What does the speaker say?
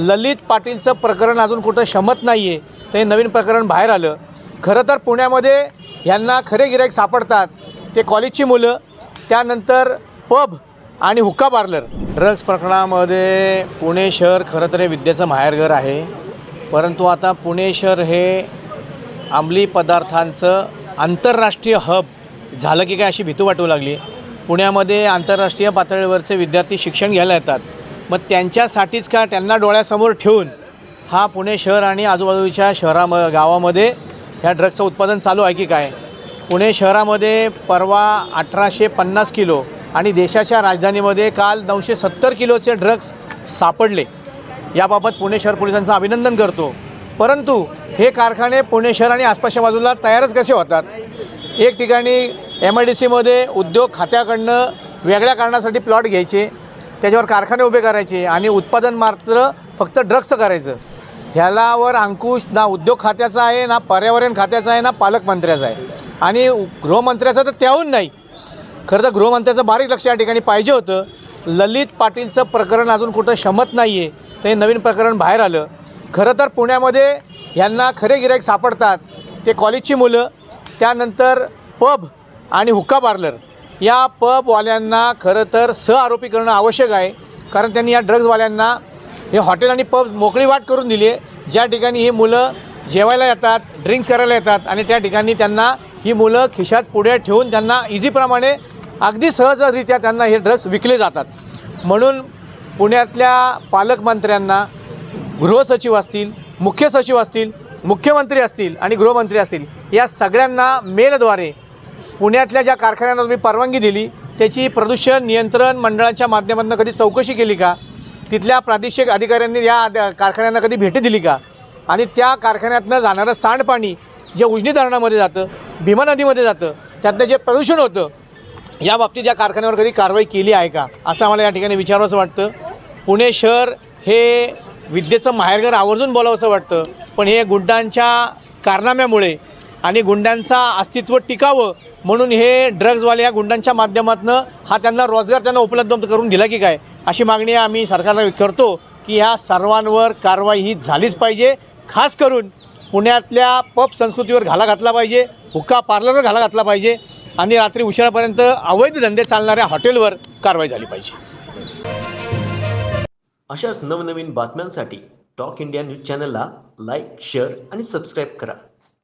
ललित पाटीलचं प्रकरण अजून कुठं शमत नाही आहे ते नवीन प्रकरण बाहेर आलं. खरं तर पुण्यामध्ये ह्यांना खरे गिराईक सापडतात. ते कॉलेजची मुलं त्यानंतर पब आणि हुक्का पार्लर. ड्रग्ज प्रकरणामध्ये पुणे शहर खरं तर हे विद्येचं माहेरघर आहे. परंतु आता पुणे शहर हे अंमली पदार्थांचं आंतरराष्ट्रीय हब झालं की काय अशी भीती वाटू लागली. पुण्यामध्ये आंतरराष्ट्रीय पातळीवरचे विद्यार्थी शिक्षण घ्यायला येतात. मग त्यांच्यासाठीच का त्यांना डोळ्यासमोर ठेवून हा पुणे शहर आणि आजूबाजूच्या शहराम गावामध्ये ह्या ड्रग्जचं उत्पादन चालू आहे की काय? पुणे शहरामध्ये परवा अठराशे पन्नास किलो आणि देशाच्या राजधानीमध्ये काल नऊशे सत्तर किलोचे ड्रग्ज सापडले. याबाबत पुणे शहर पोलिसांचं अभिनंदन करतो. परंतु हे कारखाने पुणे शहर आणि आसपासच्या बाजूला तयारच कसे होतात? एक ठिकाणी एम आय डी सीमध्ये उद्योग खात्याकडनं वेगळ्या कारणासाठी प्लॉट घ्यायचे त्याच्यावर कारखाने उभे करायचे आणि उत्पादन मात्र फक्त ड्रग्सचं करायचं. ह्यालावर अंकुश ना उद्योग खात्याचा आहे ना पर्यावरण खात्याचा आहे ना पालकमंत्र्याचा आहे. आणि गृहमंत्र्याचं तर त्याहून नाही. खरं तर गृहमंत्र्याचं बारीक लक्ष या ठिकाणी पाहिजे होतं. ललित पाटीलचं प्रकरण अजून कुठं शमत नाही आहे ते नवीन प्रकरण बाहेर आलं. खरं तर पुण्यामध्ये ह्यांना खरे गिराईक सापडतात. ते कॉलेजची मुलं त्यानंतर पब आणि हुक्का पार्लर. या पबवाल्यांना खरं तर सह आरोपी करणं आवश्यक आहे. कारण त्यांनी या ड्रग्जवाल्यांना हे हॉटेल आणि पब मोकळी वाट करून दिली आहे. ज्या ठिकाणी ही मुलं जेवायला येतात ड्रिंक्स करायला येतात आणि त्या ठिकाणी त्यांना ही मुलं खिशात पुढे ठेवून त्यांना इझीप्रमाणे अगदी सहजरित्या त्यांना हे ड्रग्ज विकले जातात. म्हणून पुण्यातल्या पालकमंत्र्यांना गृहसचिव असतील मुख्य सचिव असतील मुख्यमंत्री असतील आणि गृहमंत्री असतील या सगळ्यांना मेलद्वारे पुण्यातल्या ज्या कारखान्यांना तुम्ही परवानगी दिली त्याची प्रदूषण नियंत्रण मंडळाच्या माध्यमातून कधी चौकशी केली का? तिथल्या प्रादेशिक अधिकाऱ्यांनी या कारखान्यांना कधी भेटी दिली का? आणि त्या कारखान्यातनं जाणारं सांडपाणी जे उजनी धरणामध्ये जातं भीमा नदीमध्ये जातं त्यातनं जे प्रदूषण होतं या बाबतीत या कारखान्यावर कधी कारवाई केली आहे का? असं आम्हाला या ठिकाणी विचारावंसं वाटतं. पुणे शहर हे विद्येचं माहेरघर आवर्जून बोलावंसं वाटतं. पण हे गुंडांच्या कारनाम्यामुळे आणि गुंडांचा अस्तित्व टिकावं म्हणून हे ड्रग्जवाले या गुंडांच्या माध्यमातून हा त्यांना रोजगार त्यांना उपलब्ध करून दिला की काय? अशी मागणी आम्ही सरकारला करतो की ह्या सर्वांवर कारवाई ही झालीच पाहिजे. खास करून पुण्यातल्या पब संस्कृतीवर घाला घातला पाहिजे हुक्का पार्लरवर घाला घातला पाहिजे आणि रात्री उशिरापर्यंत अवैध धंदे चालणाऱ्या हॉटेलवर कारवाई झाली पाहिजे. अशाच नवनवीन बातम्यांसाठी टॉक इंडिया न्यूज चॅनलला लाईक शेअर आणि सबस्क्राईब करा.